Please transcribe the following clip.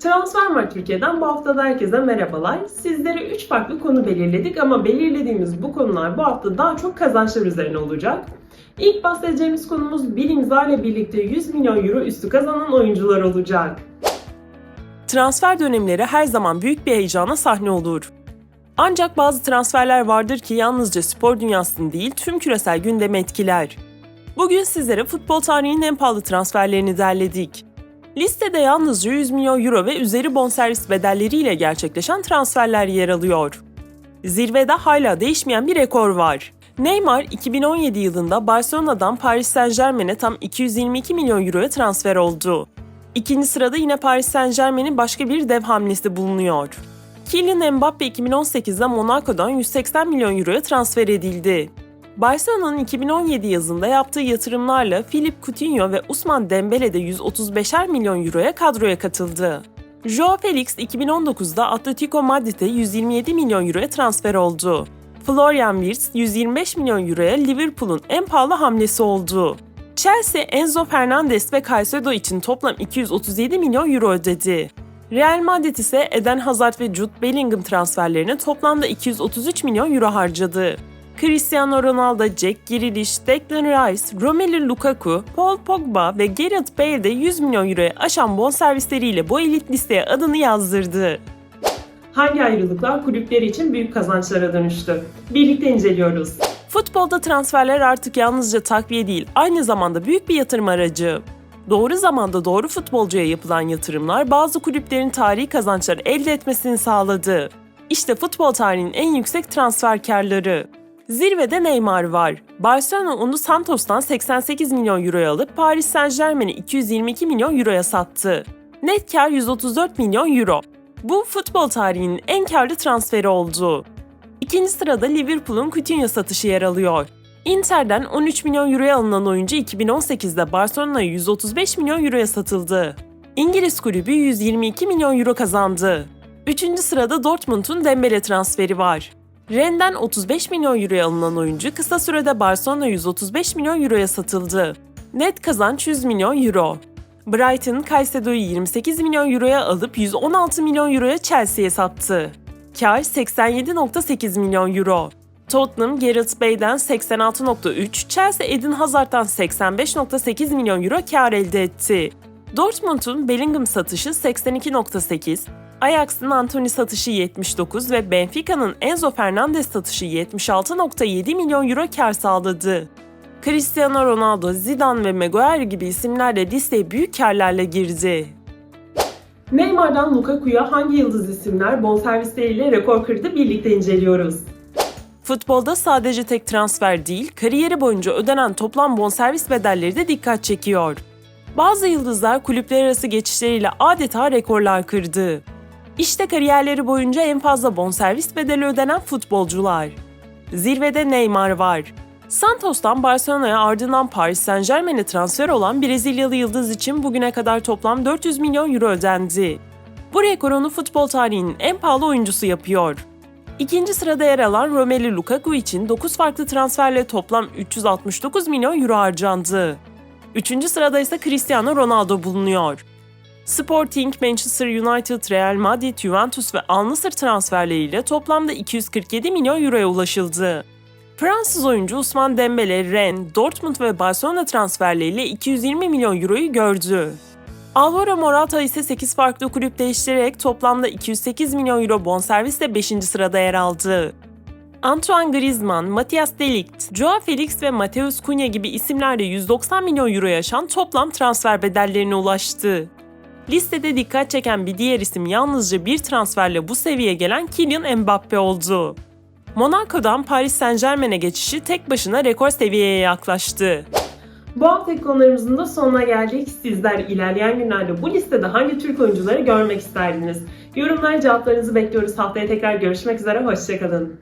Transfermarkt Türkiye'den bu hafta da herkese merhabalar. Sizlere 3 farklı konu belirledik ama belirlediğimiz bu konular bu hafta daha çok kazançlar üzerine olacak. İlk bahsedeceğimiz konumuz bir imza ile birlikte 100 milyon euro üstü kazanan oyuncular olacak. Transfer dönemleri her zaman büyük bir heyecana sahne olur. Ancak bazı transferler vardır ki yalnızca spor dünyasını değil tüm küresel gündemi etkiler. Bugün sizlere futbol tarihinin en pahalı transferlerini derledik. Listede yalnızca 100 milyon euro ve üzeri bonservis bedelleriyle gerçekleşen transferler yer alıyor. Zirvede hala değişmeyen bir rekor var. Neymar 2017 yılında Barcelona'dan Paris Saint Germain'e tam 222 milyon euroya transfer oldu. İkinci sırada yine Paris Saint Germain'in başka bir dev hamlesi bulunuyor. Kylian Mbappe 2018'de Monaco'dan 180 milyon euroya transfer edildi. Barcelona'nın 2017 yazında yaptığı yatırımlarla Philippe Coutinho ve Ousmane Dembele de 135'er milyon euroya kadroya katıldı. Joao Felix 2019'da Atletico Madrid'e 127 milyon euroya transfer oldu. Florian Wirtz 125 milyon euroya Liverpool'un en pahalı hamlesi oldu. Chelsea Enzo Fernandez ve Caicedo için toplam 237 milyon euro ödedi. Real Madrid ise Eden Hazard ve Jude Bellingham transferlerine toplamda 233 milyon euro harcadı. Cristiano Ronaldo, Jack Grealish, Declan Rice, Romelu Lukaku, Paul Pogba ve Gareth Bale de 100 milyon euroya aşan bonservisleriyle bu elit listeye adını yazdırdı. Hangi ayrılıklar kulüpleri için büyük kazançlara dönüştü? Birlikte inceliyoruz. Futbolda transferler artık yalnızca takviye değil, aynı zamanda büyük bir yatırım aracı. Doğru zamanda doğru futbolcuya yapılan yatırımlar bazı kulüplerin tarihi kazançlar elde etmesini sağladı. İşte futbol tarihinin en yüksek transfer karları. Zirvede Neymar var. Barcelona onu Santos'tan 88 milyon euroya alıp Paris Saint Germain'e 222 milyon euroya sattı. Net kar 134 milyon euro. Bu futbol tarihinin en karlı transferi oldu. İkinci sırada Liverpool'un Coutinho satışı yer alıyor. Inter'den 13 milyon euroya alınan oyuncu 2018'de Barcelona'ya 135 milyon euroya satıldı. İngiliz kulübü 122 milyon euro kazandı. Üçüncü sırada Dortmund'un Dembele transferi var. Rennes'den 35 milyon euroya alınan oyuncu kısa sürede Barcelona 135 milyon euroya satıldı. Net kazanç 100 milyon euro. Brighton, Caicedo'yu 28 milyon euroya alıp 116 milyon euroya Chelsea'ye sattı. Kar 87.8 milyon euro. Tottenham, Gareth Bale'den 86.3, Chelsea Eden Hazard'dan 85.8 milyon euro kar elde etti. Dortmund'un Bellingham satışı 82.8, Ajax'ın Anthony satışı 79 ve Benfica'nın Enzo Fernandez satışı 76.7 milyon euro kar sağladı. Cristiano Ronaldo, Zidane ve Maguire gibi isimler de listeye büyük karlarla girdi. Neymar'dan Lukaku'ya hangi yıldız isimler bonservisleriyle rekor kırdı birlikte inceliyoruz. Futbolda sadece tek transfer değil, kariyeri boyunca ödenen toplam bonservis bedelleri de dikkat çekiyor. Bazı yıldızlar kulüpler arası geçişleriyle adeta rekorlar kırdı. İşte kariyerleri boyunca en fazla bonservis bedeli ödenen futbolcular. Zirvede Neymar var. Santos'tan Barcelona'ya ardından Paris Saint Germain'e transfer olan Brezilyalı yıldız için bugüne kadar toplam 400 milyon euro ödendi. Bu rekor onu futbol tarihinin en pahalı oyuncusu yapıyor. İkinci sırada yer alan Romelu Lukaku için 9 farklı transferle toplam 369 milyon euro harcandı. Üçüncü sırada ise Cristiano Ronaldo bulunuyor. Sporting, Manchester United, Real Madrid, Juventus ve Al Nassr transferleriyle toplamda 247 milyon euroya ulaşıldı. Fransız oyuncu Ousmane Dembele, Rennes, Dortmund ve Barcelona transferleriyle 220 milyon euroyu gördü. Alvaro Morata ise 8 farklı kulüp değiştirerek toplamda 208 milyon euro bonservisle 5. sırada yer aldı. Antoine Griezmann, Matthias de Ligt, Joao Felix ve Mateus Cunha gibi isimlerle 190 milyon euro yaşan toplam transfer bedellerine ulaştı. Listede dikkat çeken bir diğer isim yalnızca bir transferle bu seviyeye gelen Kylian Mbappe oldu. Monaco'dan Paris Saint Germain'e geçişi tek başına rekor seviyeye yaklaştı. Bu haftaki konularımızın da sonuna geldik. Sizler ilerleyen günlerde bu listede hangi Türk oyuncuları görmek isterdiniz? Yorumlara cevaplarınızı bekliyoruz. Haftaya tekrar görüşmek üzere. Hoşçakalın.